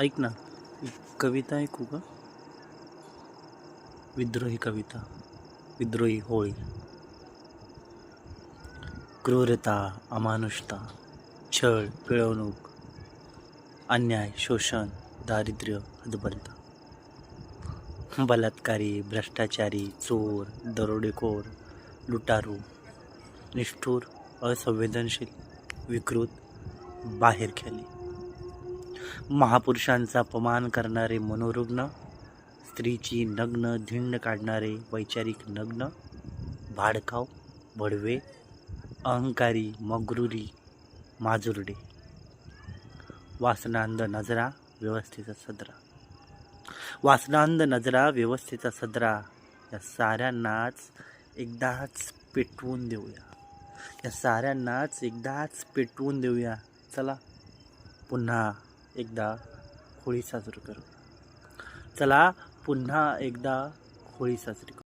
ऐक ना कविता ऐकू का? विद्रोही कविता विद्रोही होळी. क्रूरता अमानुषता छळ पिळवणूक अन्याय शोषण दारिद्र्य हदबलता बलात्कारी भ्रष्टाचारी चोर दरोडेखोर लुटारू निष्ठूर असंवेदनशील विकृत बाहेर बाहेरखेली. महापुरुषांचा अपमान करणारे मनोरुग्ण स्त्रीची नग्न धिंड काढणारे वैचारिक नग्न भाडकाव भडवे अहंकारी मगरुरी माजुरडे. वासनांद नजरा व्यवस्थेचा सदरा. वासनांद नजरा व्यवस्थेचा सदरा. या साऱ्यांनाच एकदाच पेटवून देऊया. या साऱ्यांनाच एकदाच पेटवून देऊया. चला पुन्हा. एकदा होळी साजरी करू. चला पुन्हा एकदा होळी साजरी करू.